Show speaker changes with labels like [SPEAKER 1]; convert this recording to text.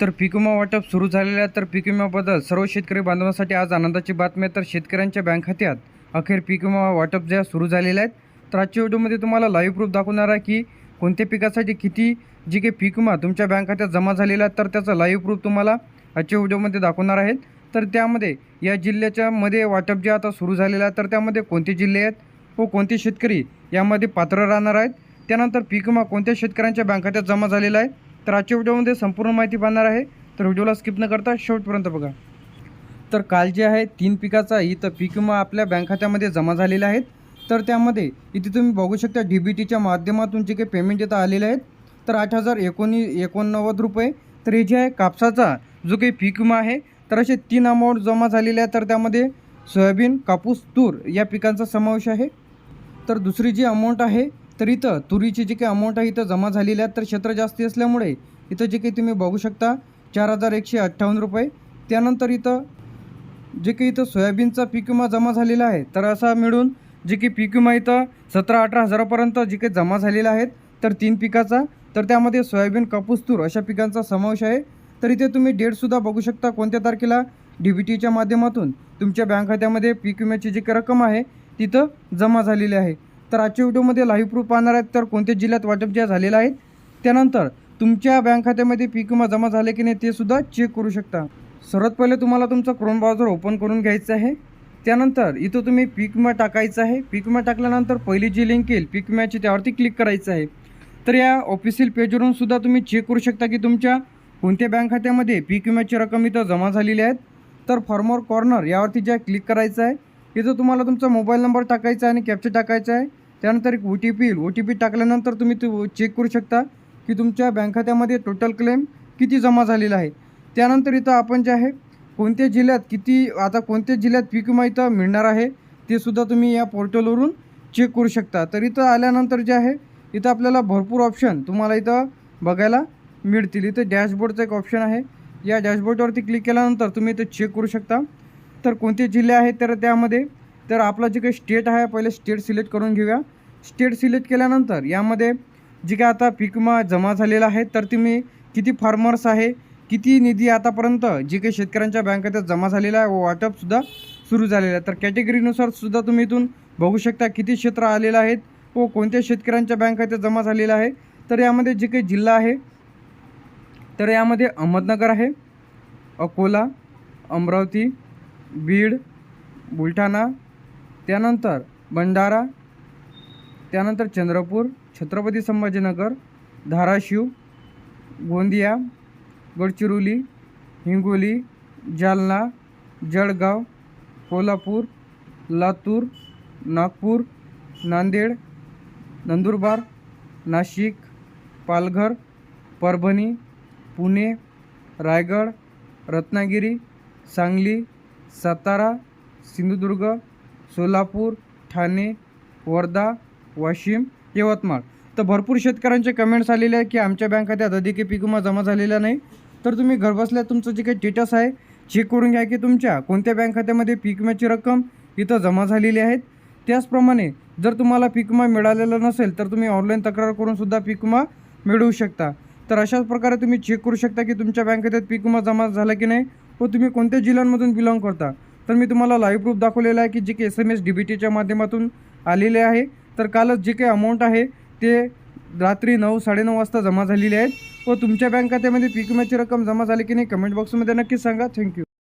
[SPEAKER 1] तर पीक विमा वाटप सुरू झालेल्या आहे तर पीक विम्याबद्दल सर्व शेतकरी बांधवांसाठी आज आनंदाची बातमी आहे. तर शेतकऱ्यांच्या बँक खात्यात अखेर पीक विमा वाटप ज्या सुरू झालेले आहेत तर आजच्या व्हिडिओमध्ये तुम्हाला लाईव्ह प्रूफ दाखवणार आहे की कोणत्या पिकासाठी किती जी काही पीक विमा तुमच्या बँक खात्यात जमा झालेला आहे तर त्याचा लाईव्ह प्रूफ तुम्हाला आजच्या व्हिडिओमध्ये दाखवणार आहेत. तर त्यामध्ये या जिल्ह्याच्या मध्ये वाटप जे आता सुरू झालेलं आहे तर त्यामध्ये कोणते जिल्हे आहेत व कोणते शेतकरी यामध्ये पात्र राहणार आहेत त्यानंतर पीक विमा कोणत्या शेतकऱ्यांच्या बँक खात्यात जमा झालेला आहे तर आजच्या व्हिडिओमध्ये संपूर्ण माहिती पाहणार आहे. तर व्हिडिओला स्किप न करता शेवटपर्यंत बघा. तर काल जे आहे तीन पिकाचा इथं पीक विमा आपल्या बँक खात्यामध्ये जमा झालेला आहेत तर त्यामध्ये इथे तुम्ही बघू शकता डी बी टीच्या माध्यमातून जे काही पेमेंट इथं आलेले आहेत. तर आठ हजार एकोणी एकोणनव्वद रुपये. तर हे जे आहे कापसाचा जो काही पीक विमा आहे तर असे तीन अमाऊंट जमा झालेले आहेत. तर त्यामध्ये सोयाबीन कापूस तूर या पिकांचा समावेश आहे. तर दुसरी जी अमाऊंट आहे तर इथं तुरीची जी काही अमाऊंट आहे इथं जमा झालेली आहे तर क्षेत्र जास्ती असल्यामुळे इथं जे काही तुम्ही बघू शकता चार हजार एकशे अठ्ठावन्न रुपये. त्यानंतर इथं जे काही इथं सोयाबीनचा पीक विमा जमा झालेला आहे तर असा मिळून जे की पीक विमा इथं सतरा अठरा हजारापर्यंत जे काही जमा झालेला आहेत तर तीन पिकाचा. तर त्यामध्ये सोयाबीन कापूस तूर अशा पिकांचा समावेश आहे. तर इथे तुम्ही डेटसुद्धा बघू शकता कोणत्या तारखेला डी बी टीच्या माध्यमातून तुमच्या बँक खात्यामध्ये पीक विम्याची जी काही रक्कम आहे तिथं जमा झालेली आहे. तर आजच्या व्हिडिओमध्ये लाईव्ह प्रूफ पाहणार आहेत. तर कोणत्या जिल्ह्यात वाटप ज्या झालेलं आहेत त्यानंतर तुमच्या बँक खात्यामध्ये पीक विमा जमा झाले की नाही ते सुद्धा चेक करू शकता. सर्वात पहिले तुम्हाला तुमचं क्रोम ब्राउझर ओपन करून घ्यायचं आहे. त्यानंतर इथं तुम्ही पीक विमा टाकायचं आहे. पीक विमा टाकल्यानंतर पहिली जी लिंक येईल पीक विम्याची त्यावरती क्लिक करायचं आहे. तर या ऑफिशियल पेजवरून सुद्धा तुम्ही चेक करू शकता की तुमच्या कोणत्या बँक खात्यामध्ये पीक विम्याची रक्कम इथं जमा झालेली आहेत तर फॉर्मर कॉर्नर यावरती ज्या क्लिक करायचं आहे इथं तुम्हाला तुमचा मोबाईल नंबर टाकायचा आहे आणि कॅप्चर टाकायचा आहे. त्यानंतर एक ओ टी पी येईल. ओ टी पी टाकल्यानंतर तुम्ही तो चेक करू शकता की तुमच्या बँक खात्यामध्ये टोटल क्लेम किती जमा झालेला आहे. त्यानंतर इथं आपण जे आहे कोणत्या जिल्ह्यात किती आता कोणत्या जिल्ह्यात पीक विमा इथं मिळणार आहे ते सुद्धा तुम्ही या पोर्टलवरून चेक करू शकता. तर इथं आल्यानंतर जे आहे इथं आपल्याला भरपूर ऑप्शन तुम्हाला इथं बघायला मिळतील. इथं डॅशबोर्डचं एक ऑप्शन आहे. या डॅशबोर्डवरती क्लिक केल्यानंतर तुम्ही इथं चेक करू शकता. तर कोणते जिल्हे आहेत तर त्यामध्ये तर आपलं जे काही स्टेट आहे पहिले स्टेट सिलेक्ट करून घेऊया. स्टेट सिलेक्ट केल्यानंतर यामध्ये जे काय आता पीक विमा जमा झालेला आहे तर तुम्ही किती फार्मर्स आहे किती निधी आतापर्यंत जे काही शेतकऱ्यांच्या बँक खात्यात जमा झालेला आहे व वाटपसुद्धा सुरू झालेलं आहे. तर कॅटेगरीनुसार सुद्धा तुम्ही इथून बघू शकता किती क्षेत्र आलेलं आहेत व कोणत्या शेतकऱ्यांच्या बँक खात्यात जमा झालेलं आहे. तर यामध्ये जे काही जिल्हा आहे तर यामध्ये अहमदनगर आहे अकोला अमरावती बीड बुलढाणा त्यानंतर भंडारा त्यानंतर चंद्रपूर छत्रपती संभाजीनगर धाराशिव गोंदिया गडचिरोली हिंगोली जालना जळगाव कोल्हापूर लातूर नागपूर नांदेड नंदुरबार नाशिक पालघर परभणी पुणे रायगड रत्नागिरी सांगली सातारा सिंधुदुर्ग सोलापूर ठाणे वर्धा वाशिम यवतमाळ. तर भरपूर शेतकऱ्यांचे कमेंट्स आलेले आहे की आमच्या बँक खात्यात अधिक पीक विमा जमा झालेला नाही. तर तुम्ही घरबसल्या तुमचं जे काही स्टेटस आहे चेक करून घ्या की तुमच्या कोणत्या बँक खात्यामध्ये पीक विम्याची रक्कम इथं जमा झालेली आहेत त्याचप्रमाणे जर तुम्हाला पीक विमा मिळालेला नसेल तर तुम्ही ऑनलाईन तक्रार करूनसुद्धा पीक विमा मिळवू शकता. तर अशाच प्रकारे तुम्ही चेक करू शकता की तुमच्या बँक खात्यात पीक विमा जमा झाला की नाही व तुम्ही कोणत्या जिल्ह्यांमधून बिलॉंग करता. तर मी तुम्हाला लाईव्ह प्रूफ दाखवलेला आहे की जे काही S M S D B टीच्या माध्यमातून आलेले आहे. तर कालच जे काही अमाऊंट आहे ते रात्री नऊ साडेनऊ वाजता जमा झालेली आहेत व तुमच्या बँक खात्यामध्ये पीक विम्याची रक्कम जमा झाली की नाही कमेंट बॉक्समध्ये नक्कीच सांगा. थँक्यू